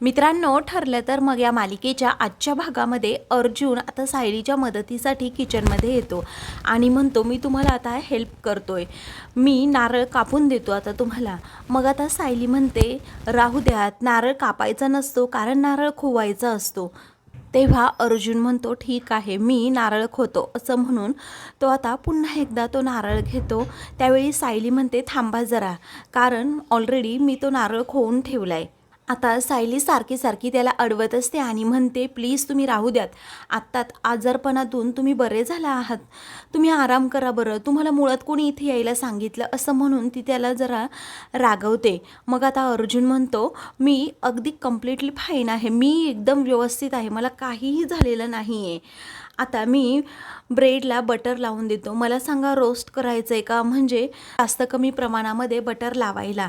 मित्रांनो ठरलं तर मग या मालिकेच्या आजच्या भागामध्ये अर्जुन आता सायलीच्या मदतीसाठी किचनमध्ये येतो आणि म्हणतो मी तुम्हाला आता हेल्प करतोय. मी नारळ कापून देतो आता तुम्हाला. मग आता सायली म्हणते राहू द्यात नारळ कापायचा नसतो कारण नारळ खोवायचा असतो. तेव्हा अर्जुन म्हणतो ठीक आहे मी नारळ खोतो. असं म्हणून तो आता पुन्हा एकदा तो नारळ घेतो. त्यावेळी सायली म्हणते थांबा जरा कारण ऑलरेडी मी तो नारळ खोवून ठेवला आहे आता सायली सारखी सारखी त्याला अडवत असते आणि म्हणते प्लीज तुम्ही राहू द्यात. आत्तात आजारपणातून तुम्ही बरे झाला आहात. तुम्ही आराम करा बरं. तुम्हाला मुळात कोणी इथे यायला सांगितलं असं म्हणून ती त्याला जरा रागवते. मग आता अर्जुन म्हणतो मी अगदी कम्प्लिटली फाईन आहे. मी एकदम व्यवस्थित आहे. मला काहीही झालेलं नाही आहे आता मी ब्रेडला बटर लावून देतो. मला सांगा रोस्ट करायचं आहे का? म्हणजे जास्त कमी प्रमाणामध्ये बटर लावायला.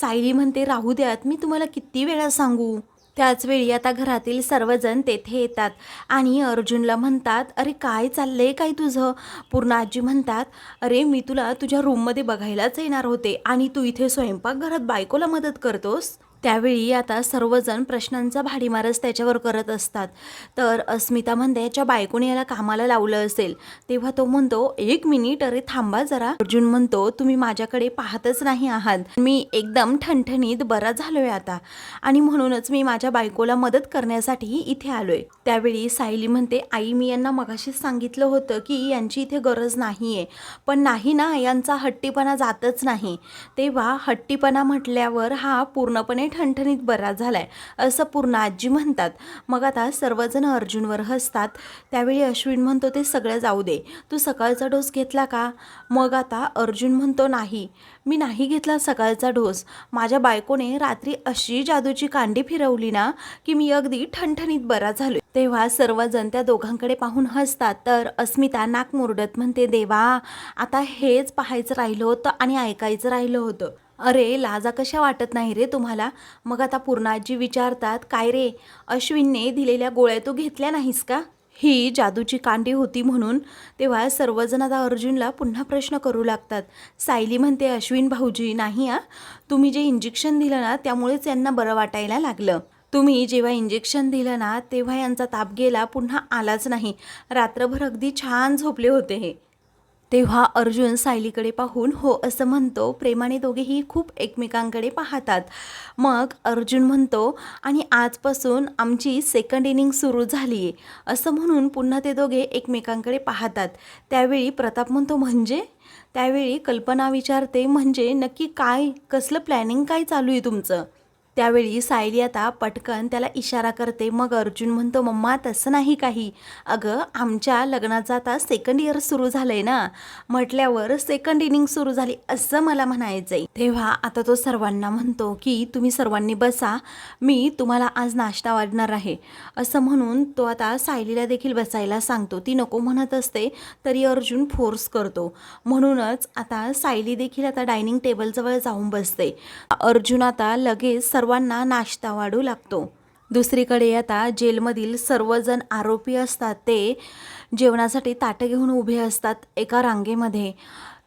सायली म्हणते राहू द्यात मी तुम्हाला किती वेळा सांगू? त्याचवेळी आता घरातील सर्वजण तेथे येतात. आणि अर्जुनला म्हणतात अरे काय चाललं आहे काय तुझं? पूर्ण आजी म्हणतात अरे मी तुला तुझ्या रूममध्ये बघायलाच येणार होते. आणि तू इथे स्वयंपाकघरात बायकोला मदत करतोस? त्यावेळी आता सर्वजण प्रश्नांचा भाडीमारच त्याच्यावर करत असतात. तर अस्मिता म्हणते याच्या बायकोने याला कामाला लावलं असेल. तेव्हा तो म्हणतो एक मिनिट अरे थांबा जरा. अर्जुन म्हणतो तुम्ही माझ्याकडे पाहतच नाही आहात. मी एकदम ठणठणीत बरा झालोय आता. आणि म्हणूनच मी माझ्या बायकोला मदत करण्यासाठी इथे आलोय. त्यावेळी सायली म्हणते आई मी यांना मगाशीच सांगितलं होतं की यांची इथे गरज नाहीये. पण नाही ना यांचा हट्टीपणा जातच नाही. तेव्हा हट्टीपणा म्हटल्यावर हा पूर्णपणे ठणठणीत बरा झालाय असं पूर्ण आजी म्हणतात. मग आता सर्वजण अर्जुनवर हसतात. त्यावेळी अश्विन म्हणतो ते सगळं जाऊ दे. तू सकाळचा डोस घेतला का? मग आता अर्जुन म्हणतो नाही. मी नाही घेतला सकाळचा डोस. माझ्या बायकोने रात्री अशी जादूची कांडी फिरवली ना की मी अगदी ठणठणीत बरा झालोय. तेव्हा सर्वजण त्या दोघांकडे पाहून हसतात. तर अस्मिता नाक मुरडत म्हणते देवा आता हेच पाहायचं राहिलं होतं आणि ऐकायचं राहिलं होतं. अरे लाजा कशा वाटत नाही रे तुम्हाला? मग आता पूर्णाजी विचारतात काय रे अश्विनने दिलेल्या गोळ्या तू घेतल्या नाहीस का? ही जादूची कांडी होती म्हणून तेव्हा सर्वजण आता अर्जुनला पुन्हा प्रश्न करू लागतात. सायली म्हणते अश्विन भाऊजी नाही आ. तुम्ही जे इंजेक्शन दिलं ना त्यामुळेच यांना बरं वाटायला लागलं. तुम्ही जेव्हा इंजेक्शन दिलं ना तेव्हा यांचा ताप गेला पुन्हा आलाच नाही. रात्रभर अगदी छान झोपले होते हे. तेव्हा अर्जुन सायलीकडे पाहून हो असं म्हणतो. प्रेमाने दोघेही खूप एकमेकांकडे पाहतात. मग अर्जुन म्हणतो आणि आजपासून आमची सेकंड इनिंग सुरू झाली. आहे असं म्हणून पुन्हा ते दोघे एकमेकांकडे पाहतात. त्यावेळी प्रताप म्हणतो म्हणजे? त्यावेळी कल्पना विचारते म्हणजे नक्की काय? कसलं प्लॅनिंग काय चालू आहे तुमचं? त्यावेळी सायली आता पटकन त्याला इशारा करते मग अर्जुन म्हणतो मम्मा तसं नाही काही. अगं आमच्या लग्नाचं आता सेकंड इयर सुरू झालंय ना. म्हटल्यावर सेकंड इनिंग सुरू झाली असं मला म्हणायचंय. तेव्हा आता तो सर्वांना म्हणतो की तुम्ही सर्वांनी बसा मी तुम्हाला आज नाश्ता वाढणार आहे. असं म्हणून तो आता सायलीला देखील बसायला सांगतो. ती नको म्हणत असते तरी अर्जुन फोर्स करतो. म्हणूनच आता सायली देखील आता डायनिंग टेबलजवळ जाऊन बसते. अर्जुन आता लगेच सर्व सर्वांना नाश्ता वाढू लागतो. दुसरीकडे आता जेलमधील सर्वजण आरोपी असतात. ते जेवणासाठी ताटं घेऊन उभे असतात एका रांगेमध्ये.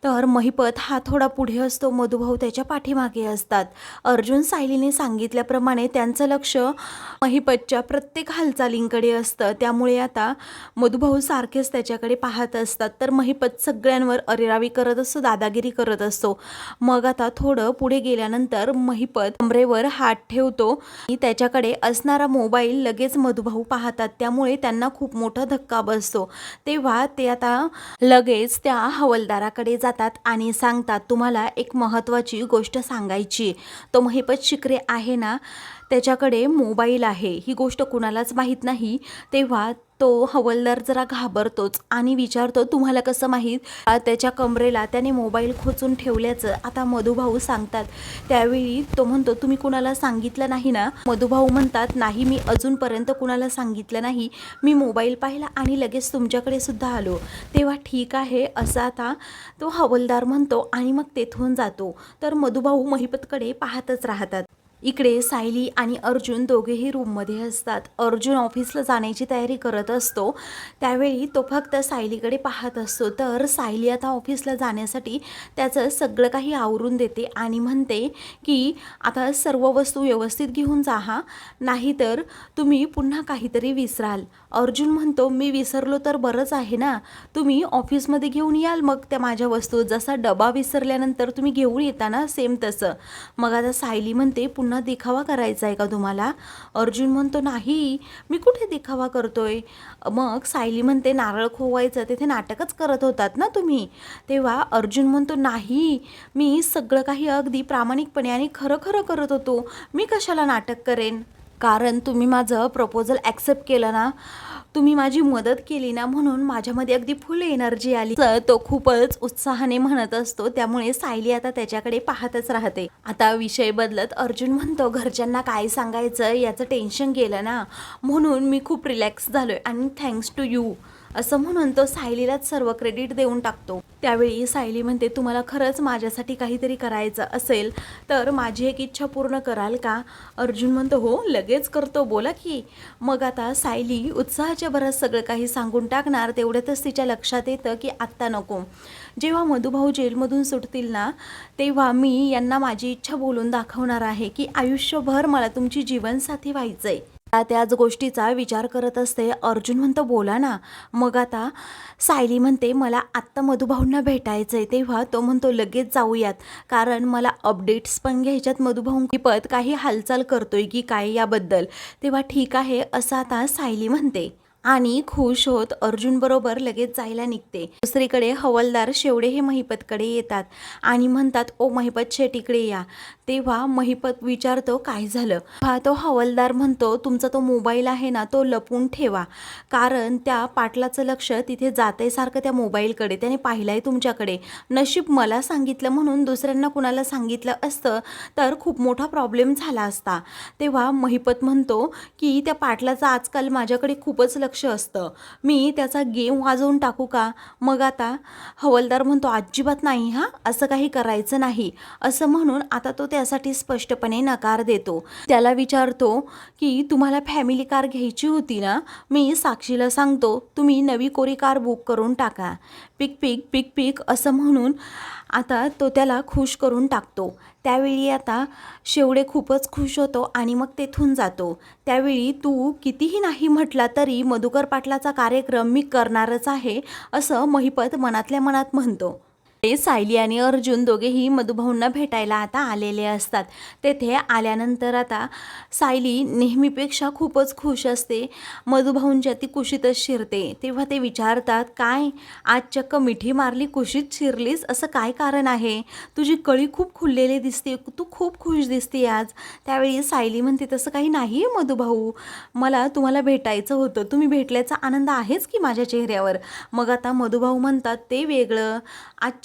तर महिपत हा थोडा पुढे असतो. मधुभाऊ त्याच्या पाठीमागे असतात. अर्जुन सायलीने सांगितल्याप्रमाणे त्यांचं लक्ष महिपतच्या प्रत्येक हालचालींकडे असतं. त्यामुळे आता मधुभाऊ सारखेच त्याच्याकडे पाहत असतात. तर महिपत सगळ्यांवर अरेरावी करत असतो दादागिरी करत असतो. मग आता थोडं पुढे गेल्यानंतर महिपत कमरेवर हात ठेवतो. आणि त्याच्याकडे असणारा मोबाईल लगेच मधुभाऊ पाहतात. त्यामुळे त्यांना खूप मोठा धक्का बसतो. तेव्हा ते आता लगेच त्या हवलदाराकडे जातात. जातात आणि सांगतात तुम्हाला एक महत्त्वाची गोष्ट सांगायची. तो महिपत शिकरे आहे ना? त्याच्याकडे मोबाईल आहे. ही गोष्ट कुणालाच माहीत नाही. तेव्हा तो हवलदार जरा घाबरतोच आणि विचारतो तुम्हाला कसं माहीत? त्याच्या कमरेला त्याने मोबाईल खोचून ठेवल्याचं आता मधुभाऊ सांगतात. त्यावेळी तो म्हणतो तुम्ही कुणाला सांगितलं नाही ना? मधुभाऊ म्हणतात नाही मी अजूनपर्यंत कुणाला सांगितलं नाही. मी मोबाईल पाहिला आणि लगेच तुमच्याकडे सुद्धा आलो. तेव्हा ठीक आहे असं आता तो हवलदार म्हणतो आणि मग तेथून जातो. तर मधुभाऊ महिपतकडे पाहतच राहतात. इकडे सायली आणि अर्जुन दोघेही रूममध्ये असतात. अर्जुन ऑफिसला जाण्याची तयारी करत असतो. त्यावेळी तो फक्त सायलीकडे पाहत असतो. तर सायली आता ऑफिसला जाण्यासाठी त्याचं सगळं काही आवरून देते आणि म्हणते की आता सर्व वस्तू व्यवस्थित घेऊन जा हा. नाहीतर तुम्ही पुन्हा काहीतरी विसराल. अर्जुन म्हणतो मी विसरलो तर बरंच आहे ना. तुम्ही ऑफिसमध्ये घेऊन याल मग त्या माझ्या वस्तू. जसा डबा विसरल्यानंतर तुम्ही घेऊन येता ना सेम तसं. मग आता सायली म्हणते पुन्हा दिखावा करायचा आहे का तुम्हाला? अर्जुन म्हणतो नाही मी कुठे दिखावा करतोय? मग सायली म्हणते नारळ खोवायचं. तिथे नाटकच करत होतात ना तुम्ही? तेव्हा अर्जुन म्हणतो नाही मी सगळं काही अगदी प्रामाणिकपणे आणि खरं खरं करत होतो. मी कशाला नाटक करेन? कारण तुम्ही माझं प्रपोजल ॲक्सेप्ट केलं ना तुम्ही माझी मदत केली ना म्हणून माझ्यामध्ये अगदी फुल एनर्जी आली. तर तो खूपच उत्साहाने म्हणत असतो त्यामुळे सायली आता त्याच्याकडे पाहतच राहते. आता विषय बदलत अर्जुन म्हणतो घरच्यांना काय सांगायचं याचं टेन्शन गेलं ना म्हणून मी खूप रिलॅक्स झालोय आणि थँक्स टू यू असं म्हणून तो सायलीलाच सर्व क्रेडिट देऊन टाकतो. त्यावेळी सायली म्हणते तुम्हाला खरंच माझ्यासाठी काहीतरी करायचं असेल तर माझी एक इच्छा पूर्ण कराल का? अर्जुन म्हणतो हो लगेच करतो बोला की. मग आता सायली उत्साहाच्या भरात सगळं काही सांगून टाकणार तेवढ्यातच तिच्या लक्षात येतं की आत्ता नको. जेव्हा मधुभाऊ जेलमधून सुटतील ना तेव्हा मी यांना माझी इच्छा बोलून दाखवणार आहे की आयुष्यभर मला तुमची जीवनसाथी व्हायचं आहे त्याच गोष्टीचा विचार करत असते अर्जुन म्हणतो बोला ना. मग आता सायली म्हणते मला आत्ता मधुभाऊंना भेटायचं आहे तेव्हा तो म्हणतो लगेच जाऊयात. कारण मला अपडेट्स पण घ्यायच्यात मधुभाऊंकीपत काही हालचाल करतोय की काय याबद्दल. तेव्हा ठीक आहे असं आता सायली म्हणते. आणि खुश होत अर्जुन बरोबर लगेच जायला निघते. दुसरीकडे हवलदार शेवडे हे महिपतकडे येतात आणि म्हणतात ओ महिपत शेटीकडे या. तेव्हा महिपत विचारतो काय झालं? हा तो हवलदार म्हणतो तुमचा तो मोबाईल आहे ना तो लपून ठेवा. कारण त्या पाटलाचं लक्ष तिथे जाते सारखं त्या मोबाईलकडे. त्याने पाहिलंय तुमच्याकडे. नशीब मला सांगितलं म्हणून दुसऱ्यांना कुणाला सांगितलं असतं तर खूप मोठा प्रॉब्लेम झाला असता. तेव्हा महिपत म्हणतो की त्या पाटलाचं आजकाल माझ्याकडे खूपच लक्ष असतं. मी त्याचा गेम वाजवून टाकू का? मग आता हवलदार म्हणतो अजिबात नाही हां असं काही करायचं नाही. असं म्हणून आता तो त्यासाठी स्पष्टपणे नकार देतो. त्याला विचारतो की तुम्हाला फॅमिली कार घ्यायची होती ना? मी साक्षीला सांगतो तुम्ही नवी कोरी कार बुक करून टाका. पिक पिक पिक पिक असं म्हणून आता तो त्याला खुश करून टाकतो. त्यावेळी आता शेवडे खूपच खुश होतो आणि मग तेथून जातो. त्यावेळी तू कितीही नाही म्हटला तरी मधुकर पाटलाचा कार्यक्रम मी करणारच आहे असं महिपत मनातल्या मनात म्हणतो. ते सायली आणि अर्जुन दोघेही मधुभाऊंना भेटायला आता आलेले असतात. तेथे आल्यानंतर आता सायली नेहमीपेक्षा खूपच खुश असते. मधुभाऊंच्या ती कुशीतच शिरते. तेव्हा ते विचारतात काय आज चक्क मिठी मारली कुशीत शिरलीस? असं काय कारण आहे? तुझी कळी खूप खुललेली दिसते तू खूप खुश दिसते आज. त्यावेळी सायली म्हणते तसं काही नाही आहे मधुभाऊ. मला तुम्हाला भेटायचं होतं. तुम्ही भेटल्याचा आनंद आहेच की माझ्या चेहऱ्यावर. मग आता मधुभाऊ म्हणतात ते वेगळं.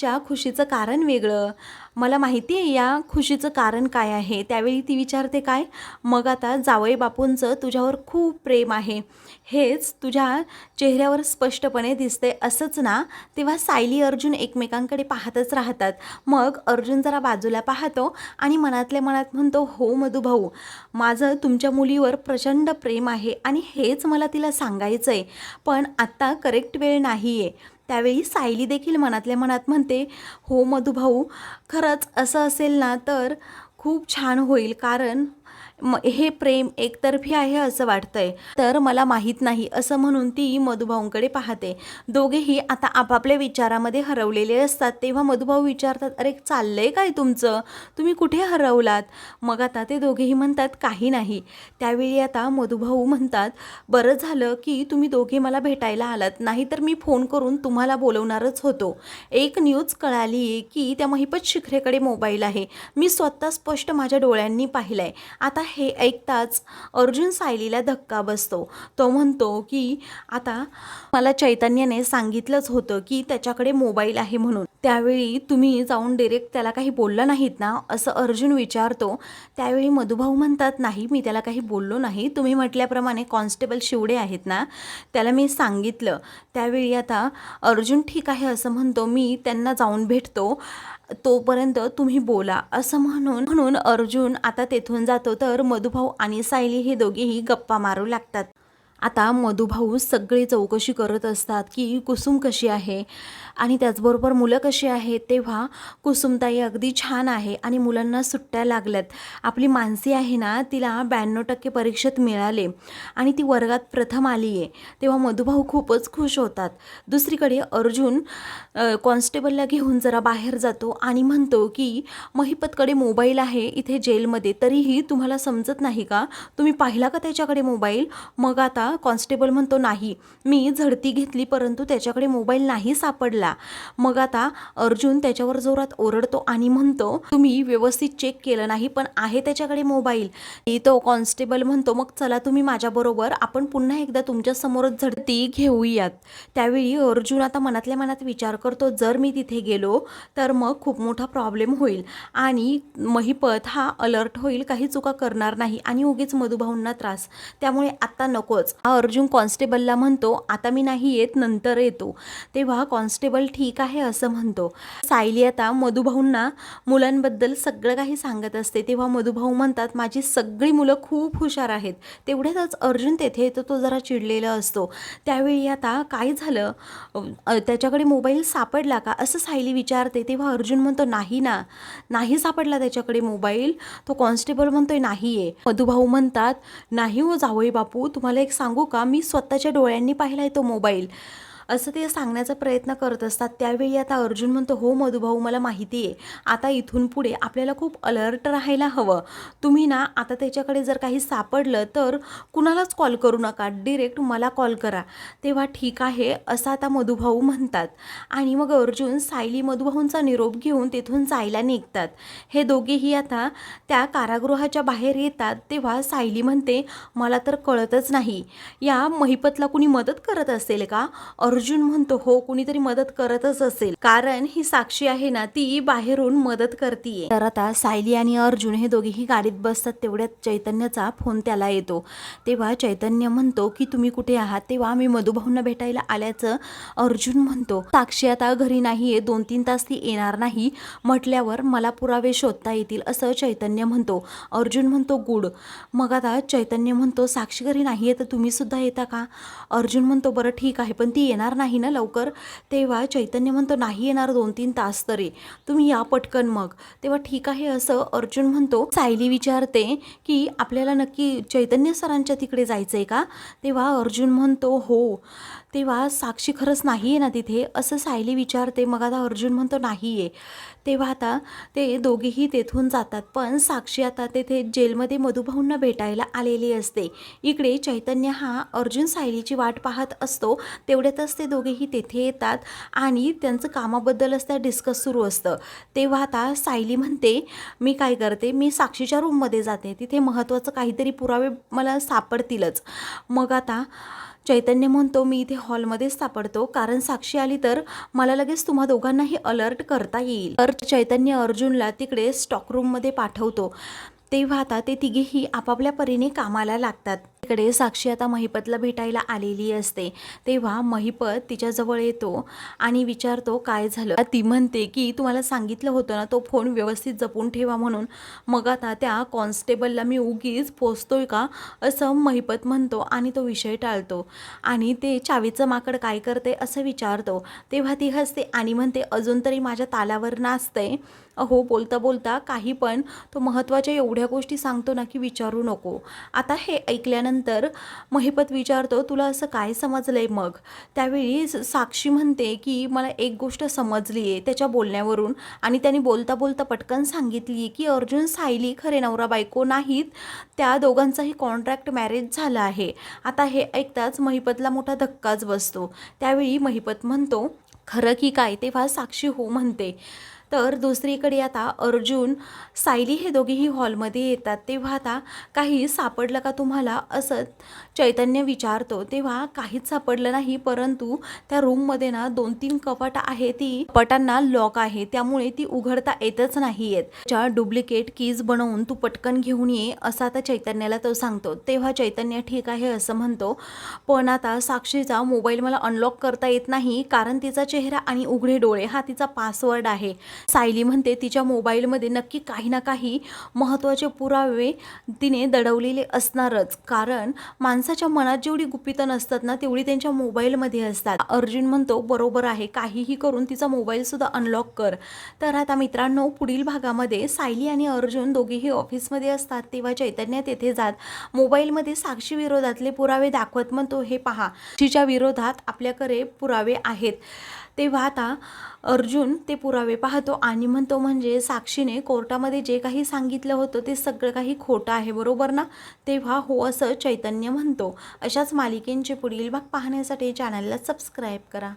आजच्या खुशीचं कारण वेगळं. मला माहिती आहे या खुशीचं कारण काय आहे. त्यावेळी ती विचारते काय? मग आता जावई बापूंचं तुझ्यावर खूप प्रेम आहे. हेच तुझ्या चेहऱ्यावर स्पष्टपणे दिसते असंच ना? तेव्हा सायली अर्जुन एकमेकांकडे पाहतच राहतात. मग अर्जुन जरा बाजूला पाहतो आणि मनातल्या मनात म्हणतो हो मधुभाऊ माझं तुमच्या मुलीवर प्रचंड प्रेम आहे आणि हेच मला तिला सांगायचं आहे पण आत्ता करेक्ट वेळ नाही आहे त्यावेळी सायली देखील मनातल्या मनात म्हणते हो मधुभाऊ खरंच असं असेल ना तर खूप छान होईल कारण हे प्रेम एकतर्फी आहे असं वाटतंय. तर मला माहीत नाही असं म्हणून ती मधुभाऊंकडे पाहते. दोघेही आता आपापल्या विचारामध्ये हरवलेले असतात. तेव्हा मधुभाऊ विचारतात अरे चाललंय काय तुमचं? तुम्ही कुठे हरवलात? मग आता ते दोघेही म्हणतात काही नाही. त्यावेळी आता मधुभाऊ म्हणतात बरं झालं की तुम्ही दोघे मला भेटायला आलात. नाहीतर मी फोन करून तुम्हाला बोलवणारच होतो. एक न्यूज कळाली की त्या महिपत शिखरेकडे मोबाईल आहे. मी स्वतः स्पष्ट माझ्या डोळ्यांनी पाहिलाय. आता हे ऐकताच अर्जुन सायलीला धक्का बसतो. तो म्हणतो की आता मला चैतन्याने सांगितलंच होतं की त्याच्याकडे मोबाईल आहे म्हणून. त्यावेळी तुम्ही जाऊन डिरेक्ट त्याला काही बोलला नाहीत ना असं अर्जुन विचारतो. त्यावेळी मधुभाऊ म्हणतात नाही मी त्याला काही बोललो नाही. तुम्ही म्हटल्याप्रमाणे कॉन्स्टेबल शिवडे आहेत ना त्याला मी सांगितलं. त्यावेळी आता अर्जुन ठीक आहे असं म्हणतो मी त्यांना जाऊन भेटतो. तोपर्यंत तुम्ही बोला. असं म्हणून म्हणून अर्जुन आता तेथून जातो तर मधुभाऊ आणि सायली हे दोघेही गप्पा मारू लागतात. आता मधुभाऊ सगळी चौकशी करत असतात की कुसुम कशी आहे. आणि त्याचबरोबर मुलं कशी आहेत तेव्हा कुसुमताई अगदी छान आहे आणि मुलांना सुट्ट्या लागल्यात. आपली मानसी आहे ना तिला ब्याण्णव टक्के परीक्षेत मिळाले आणि ती वर्गात प्रथम आली आहे तेव्हा मधुभाऊ खूपच खुश होतात. दुसरीकडे अर्जुन कॉन्स्टेबलला घेऊन जरा बाहेर जातो आणि म्हणतो की महिपतकडे मोबाईल आहे इथे जेलमध्ये तरीही तुम्हाला समजत नाही का? तुम्ही पाहिला का त्याच्याकडे मोबाईल? मग आता कॉन्स्टेबल म्हणतो नाही. मी झडती घेतली परंतु त्याच्याकडे मोबाईल नाही सापडला. मग आता अर्जुन त्याच्यावर जोरात ओरडतो आणि म्हणतो तुम्ही व्यवस्थित चेक केलं नाही पण आहे त्याच्याकडे मोबाईल तो कॉन्स्टेबल म्हणतो मग चला तुम्ही माझ्याबरोबर आपण पुन्हा एकदा तुमच्या समोरच झडती घेऊयात. त्यावेळी अर्जुन आता मनातल्या मनात विचार करतो जर मी तिथे गेलो तर मग खूप मोठा प्रॉब्लेम होईल आणि महिपत हा अलर्ट होईल काही चुका करणार नाही आणि उगीच मधुभाऊंना त्रास. त्यामुळे आत्ता नकोच. हा अर्जुन कॉन्स्टेबलला म्हणतो आता मी नाही येत नंतर येतो. तेव्हा कॉन्स्टेबल ठीक आहे असं म्हणतो. सायली आता मधुभाऊंना मुलांबद्दल सगळं काही सांगत असते. तेव्हा मधुभाऊ म्हणतात माझी सगळी मुलं खूप हुशार आहेत. तेवढ्यातच अर्जुन तेथे येतो तो जरा चिडलेला असतो. त्यावेळी आता काय झालं? त्याच्याकडे मोबाईल सापडला का? असं सायली विचारते. तेव्हा अर्जुन म्हणतो नाही ना. नाही सापडला त्याच्याकडे मोबाईल. तो कॉन्स्टेबल म्हणतोय नाही आहे मधुभाऊ म्हणतात नाही हो जावई बापू. तुम्हाला एक सांगू का? मी स्वतःच्या डोळ्यांनी पाहिला आहे तो मोबाईल. असं ते सांगण्याचा प्रयत्न करत असतात. त्यावेळी आता अर्जुन म्हणतो हो मधुभाऊ मला माहिती आहे. आता इथून पुढे आपल्याला खूप अलर्ट राहायला हवं. तुम्ही ना आता त्याच्याकडे जर काही सापडलं तर कुणालाच कॉल करू नका. डिरेक्ट मला कॉल करा. तेव्हा ठीक आहे असं आता मधुभाऊ म्हणतात. आणि मग अर्जुन सायली मधुभाऊंचा निरोप घेऊन तेथून जायला निघतात. हे दोघेही आता त्या कारागृहाच्या बाहेर येतात. तेव्हा सायली म्हणते मला तर कळतच नाही. या महिपतला कुणी मदत करत असेल का? अर्जुन अर्जुन म्हणतो हो कुणीतरी मदत करतच असेल. कारण ही साक्षी आहे ना ती बाहेरून मदत करतीये. तर आता सायली आणि अर्जुन हे दोघेही गाडीत बसतात तेवढ्यात चैतन्याचा फोन त्याला येतो. तेव्हा चैतन्य म्हणतो की तुम्ही कुठे आहात? तेव्हा मी मधुभाऊंना भेटायला आल्याचं अर्जुन म्हणतो. साक्षी आता घरी नाहीये दोन तीन तास ती येणार नाही. म्हटल्यावर मला पुरावे शोधता येतील असं चैतन्य म्हणतो. अर्जुन म्हणतो गुड. मग आता चैतन्य म्हणतो साक्षी घरी नाहीये तर तुम्ही सुद्धा येता का? अर्जुन म्हणतो बरं ठीक आहे पण ती येणार नाही ना लवकर? तेव्हा चैतन्य म्हणतो नाही येणार दोन तीन तास तरी. तुम्ही या पटकन मग. तेव्हा ठीक आहे असं अर्जुन म्हणतो. सायली विचारते की आपल्याला नक्की चैतन्य सरांच्या तिकडे जायचं आहे का? तेव्हा अर्जुन म्हणतो हो. तेव्हा साक्षी खरंच नाही आहे ना तिथे असं सायली विचारते. मग आता अर्जुन म्हणतो नाही आहे तेव्हा आता ते दोघेही तेथून जातात. पण साक्षी आता तेथे जेलमध्ये मधुभाऊंना भेटायला आलेली असते. इकडे चैतन्य हा अर्जुन सायलीची वाट पाहत असतो. तेवढ्यातच ते दोघेही तेथे येतात आणि त्यांचं कामाबद्दलच त्या डिस्कस सुरू असतं. तेव्हा आता सायली म्हणते मी काय करते? मी साक्षीच्या रूममध्ये जाते. तिथे महत्त्वाचं काहीतरी पुरावे मला सापडतीलच. मग आता चैतन्य म्हणतो मी इथे हॉलमध्येच सापडतो. कारण साक्षी आली तर मला लगेच तुम्हा दोघांनाही अलर्ट करता येईल. तर चैतन्य अर्जुनला तिकडे स्टॉक रूममध्ये पाठवतो. तेव्हा आता ते तिघेही आपापल्या परीने कामाला लागतात. तिकडे साक्षी आता महिपतला भेटायला आलेली असते. तेव्हा महिपत तिच्याजवळ येतो आणि विचारतो काय झालं? ती म्हणते की तुम्हाला सांगितलं होतं ना तो फोन व्यवस्थित जपून ठेवा म्हणून. मग आता त्या कॉन्स्टेबलला मी उगीच पोचतोय का? असं महिपत म्हणतो आणि तो विषय टाळतो. आणि ते चावीचं माकड काय करते असं विचारतो. तेव्हा ती हसते आणि म्हणते अजून तरी माझ्या तालावर नाचते अहो बोलता बोलता काही पण तो महत्त्वाच्या एवढ्या गोष्टी सांगतो ना की विचारू नको. आता हे ऐकल्यानंतर महिपत विचारतो तुला असं काय समजलं आहे मग? त्यावेळी स- साक्षी म्हणते की मला एक गोष्ट समजली आहे त्याच्या बोलण्यावरून. आणि त्याने बोलता बोलता पटकन सांगितली की अर्जुन सायली खरे नवरा बायको नाहीत. त्या दोघांचाही कॉन्ट्रॅक्ट मॅरेज झाला आहे. आता हे ऐकताच महिपतला मोठा धक्काच बसतो. त्यावेळी महिपत म्हणतो खरं की काय? तेव्हा साक्षी हो म्हणते तर दुसरीकडे आता अर्जुन सायली हे दोघेही हॉलमध्ये येतात. तेव्हा आता काही सापडलं का तुम्हाला? असं चैतन्य विचारतो. तेव्हा काहीच सापडलं नाही परंतु त्या रूममध्ये ना दोन तीन कपाट आहे ती कपाटांना लॉक आहे. त्यामुळे ती उघडता येतच नाही येत त्या डुप्लिकेट कीज बनवून तू पटकन घेऊन ये असं आता चैतन्याला तो सांगतो. तेव्हा चैतन्य ठीक आहे असं म्हणतो. पण आता साक्षीचा मोबाईल मला अनलॉक करता येत नाही कारण तिचा चेहरा आणि उघडे डोळे हा तिचा पासवर्ड आहे. सायली म्हणते तिच्या मोबाईलमध्ये नक्की काही ना काही महत्त्वाचे पुरावे तिने दडवलेले असणारच. कारण माणसाच्या मनात जेवढी गुपितं नसतात ना तेवढी त्यांच्या मोबाईलमध्ये असतात. अर्जुन म्हणतो बरोबर आहे काहीही करून तिचा मोबाईलसुद्धा अनलॉक कर. तर आता मित्रांनो पुढील भागामध्ये सायली आणि अर्जुन दोघेही ऑफिसमध्ये असतात तेव्हा चैतन्य तेथे जात मोबाईलमध्ये साक्षी विरोधातले पुरावे दाखवत म्हणतो हे पहा. तिच्या विरोधात आपल्याकडे पुरावे आहेत. तेव्हा आता अर्जुन ते पुरावे पाहतो आणि म्हणतो म्हणजे साक्षीने कोर्टामध्ये जे काही सांगितलं होतं ते सगळं काही खोटं आहे बरोबर ना? तेव्हा हो असं चैतन्य म्हणतो. अशाच मालिकेंचे पुढील भाग पाहण्यासाठी चॅनलला सबस्क्राईब करा.